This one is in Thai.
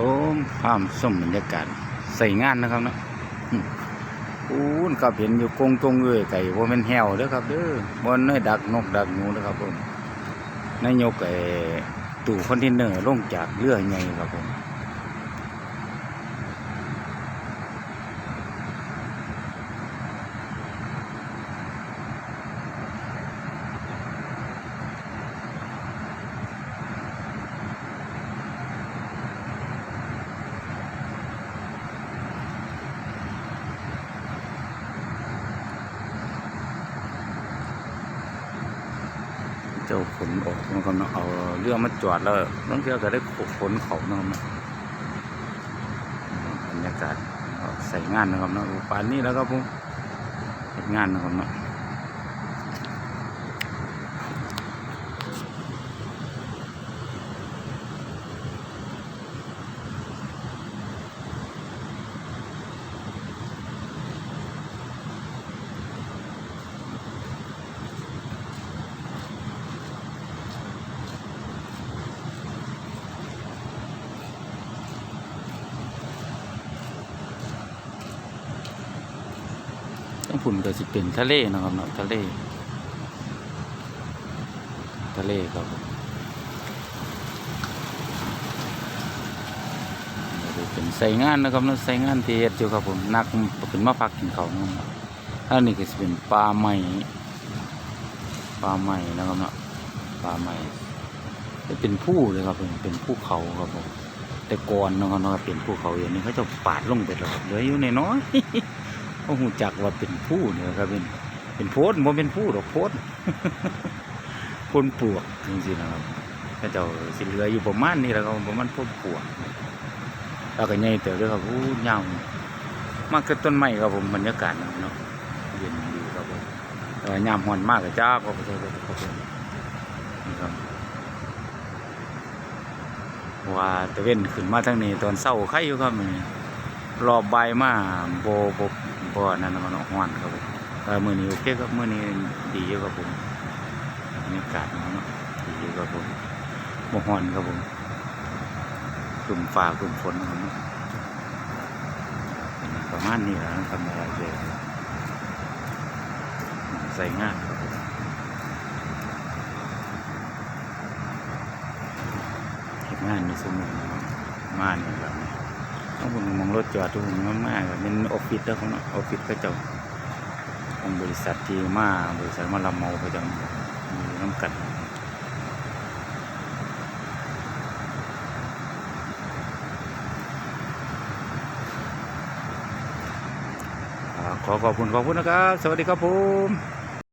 ผมพามส้มบรรยากาศใส่งานนะครับเนาะอู้นครับเห็นอยู่กงตรงเอ้ยไก่ว่าเป็นแหวเด้อครับเด้อบนน้อยดักนกดักหนูนะครับผมนายกไอ้ตู่คอนเทนเนอร์ลงจากเรือไงครับผม เจ้าขนออกนะครับเนาะเอาเรือมาจอดแล้วน้องเที่ยวจะได้ขนเขานะครับเนาะบรรยากาศใส่งานนะครับเนาะป่านนี้แล้วครับผมเฮ็ดงานนะครับเนาะ ต้งฝุ่นก็สิเป็นทะเลนะครับเนาะทะเล ทะเลครับผมเดี๋ยวเป็นใส่งานนะครับเนาะใส่งานเที่เฮ็ดอยู่ครับผมนักเป็นมาพักกินเขานะครับอันนี้ก็จะเป็นปลาใหม่ปลาใหม่นะครับเนาะปลาใหม่จะเป็นผู้เลยครับผมเป็นภูเขาครับผมแต่ก่อนนะครับเนาะเป็นภูเขาอย่างนี้เขาจะปาดลงไปแล้วเหลืออยู่ในน้อย ๆเขาหูจักว่าเป็นผู้เนี่ยครับเป็นเป็นโพดมันเป็นผู้ดอกโพดพ่นปลวกจริงๆนะครับก็เจ้าสิเหลืออยู่ประมาณนี้แหล้วครับประมาณพ่นปลวกแล้วก็ใหญ่เติบด้วยครับอู้ยาวมากคือต้นไม้ครับผมบรรยากาศเนาะเย็นดีครับผมแต่ยามฮ้อนมากก็จ้าก็ไปเลยครับผมนี่ครับว่าตะเว้นขึ้นมาทางนี้ตอนเช้าใครอยู่ครับมีรอบบ่ายมาโบโบ โบนั่นนะมันฮ้อนครับผมแต่มื้อนี้โอเคครับมื้อนี้ดีอยู่ครับผมบรรยากาศเนาะดีครับผมบ่ฮ้อนครับผมกลุ่มฟ้ากลุ่มฝนครับประมาณนี้แหละทำอะไรเลยใส่ง่านครับผมเฮ็ดงานในสมุนมาเนี่ยครับ ต้องผมมองรถจอดทุกคนมากๆครับเป็นออฟฟิศแล้วเขาเนาะออฟฟิศก็เจ้าของบริษัทที่มาบริษัทมารับเมาเขาจะมีน้ำกัดขอขอบคุณขอบคุณนะครับ สวัสดีครับผม